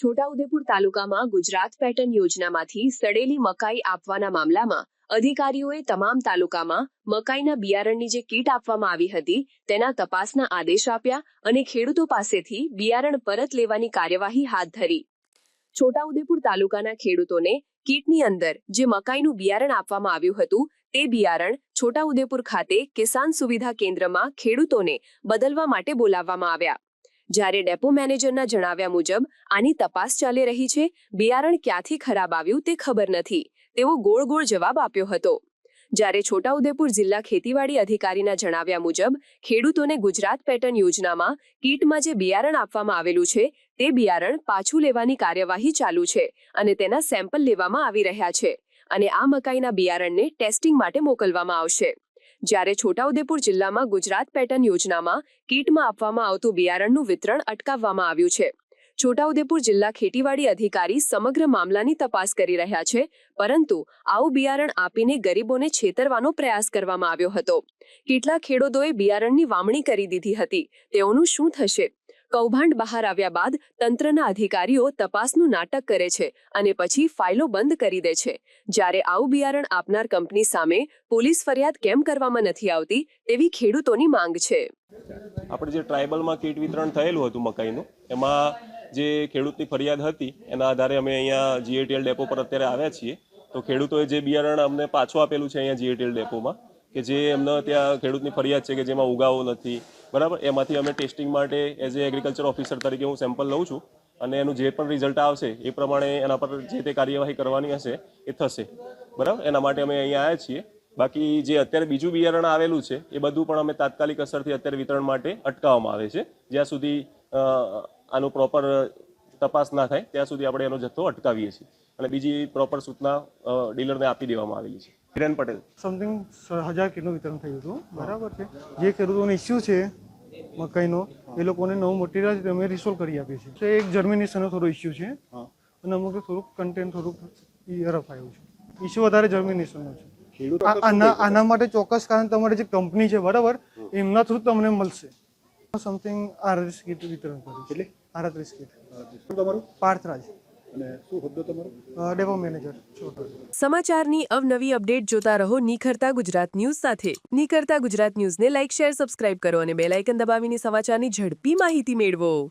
છોટાઉદેપુર તાલુકામાં ગુજરાત પેટર્ન યોજનામાંથી સડેલી મકાઈ આપવાના મામલામાં અધિકારીઓએ તમામ તાલુકામાં મકાઈના બિયારણની જે કીટ આપવામાં આવી હતી, તેના તપાસના આદેશ આપ્યા અને ખેડૂતો પાસેથી બિયારણ પરત લેવાની કાર્યવાહી હાથ ધરી. છોટાઉદેપુર તાલુકાના ખેડૂતોને કીટની અંદર જે મકાઈનું બિયારણ આપવામાં આવ્યું હતું, તે બિયારણ છોટાઉદેપુર ખાતે કિસાન સુવિધા કેન્દ્રમાં ખેડૂતોને બદલવા માટે બોલાવવામાં આવ્યા. જ્યારે ડેપો મેનેજરના જણાવ્યા મુજબ, આની તપાસ ચાલી રહી છે, બિયારણ ક્યાંથી ખરાબ આવ્યું તે ખબર નથી, તેવો ગોળ ગોળ જવાબ આપ્યો હતો. જ્યારે છોટાઉદેપુર જિલ્લા ખેતીવાડી અધિકારીના જણાવ્યા મુજબ, ખેડૂતોને ગુજરાત પેટર્ન યોજનામાં કીટમાં જે બિયારણ આપવામાં આવેલું છે, તે બિયારણ પાછું લેવાની કાર્યવાહી ચાલુ છે અને તેના સેમ્પલ લેવામાં આવી રહ્યા છે અને આ મકાઈના બિયારણને ટેસ્ટિંગ માટે મોકલવામાં આવશે. જ્યારે છોટાઉદેપુર જિલ્લામાં ગુજરાત પેટર્ન યોજનામાં કીટમાં આપવામાં આવતું બિયારણનું વિતરણ અટકાવવામાં આવ્યું છે. છોટાઉદેપુર જિલ્લા ખેતીવાડી અધિકારી સમગ્ર મામલાની તપાસ કરી રહ્યા છે, પરંતુ આવું બિયારણ આપીને ગરીબોને છેતરવાનો પ્રયાસ કરવામાં આવ્યો હતો. કેટલા ખેડૂતોએ બિયારણની વામણી કરી દીધી હતી. તેઓનું શું થશે? કૌભાંડ બહાર આવ્યા બાદ તંત્રના અધિકારીઓ તપાસનું નાટક કરે છે અને પછી ફાઇલો બંધ કરી દે છે. જ્યારે આવું બિયારણ આપનાર કંપની સામે પોલીસ ફરિયાદ કેમ કરવામાં નથી આવતી તેવી ખેડૂતોની માંગ છે. આપણે જે ટ્રાઇબલમાં કીટ વિતરણ થયેલું હતું મકાઈનું, એમાં જે ખેડૂતની ફરિયાદ હતી, એના આધારે અમે અહીંયા જીએટીએલ ડેપો પર અત્યારે આવ્યા છીએ. તો ખેડૂતોએ જે બિયારણ અમને પાછું આપેલું છે અહીંયા જીએટીએલ ડેપોમાં કે જે એમના ત્યાં ખેડૂતની ફરિયાદ છે કે જેમાં ઉગાવો નથી. બરાબર? એમાંથી અમે ટેસ્ટિંગ માટે એઝ એ એગ્રીકલ્ચર ઓફિસર તરીકે હું સેમ્પલ લઉં છું અને એનું જે પણ રિઝલ્ટ આવશે એ પ્રમાણે એના પર જે તે કાર્યવાહી કરવાની હશે એ થશે. બરાબર? એના માટે અમે અહીંયા આવ્યા છીએ. બાકી જે અત્યારે બીજું બિયારણ આવેલું છે એ બધું પણ અમે તાત્કાલિક અસરથી અત્યારે વિતરણ માટે અટકાવવામાં આવે છે. જ્યાં સુધી આનું પ્રોપર તપાસ ના થાય, ત્યાં સુધી આપણે એનો જથ્થો અટકાવીએ છીએ. અને બીજી પ્રોપર સૂચના ડીલરને આપી દેવામાં આવેલી છે. હિરેન પટેલ. સમથિંગ હજાર કિટનું વિતરણ થયું હતું. બરાબર છે. જે ખેડૂતોનો ઇસ્યુ છે મકાઈનો એ લોકોને નવું મટીરિયલ અમે રિસોલ્વ કરી આપીએ છીએ. તો એક જર્મિનેશનનો થોડો ઇસ્યુ છે. અને અમુક થોડુંક કન્ટેન્ટ થોડુંક રફ આવ્યું છે. ઇસ્યુ વધારે જર્મિનેશનનો છે. આના આના માટે ચોક્કસ કારણ તમારી જે કંપની છે બરાબર? એમના થ્રુ તમને મળશે. સમથિંગ આડત્રીસ કિટ વિતરણ કર્યું એટલે? આડત્રીસ કિટ તમારું? પાર્થરાજ. અને શું હોદ્દો તમારો? Depot manager. સમાચારની અવનવી અપડેટ જોતા રહો નિખરતા ગુજરાત ન્યૂઝ સાથે. નિખરતા ગુજરાત ન્યૂઝને લાઇક શેર સબસ્ક્રાઇબ કરો અને બેલ આઇકન દબાવીને સમાચારની ઝડપી માહિતી મેળવો.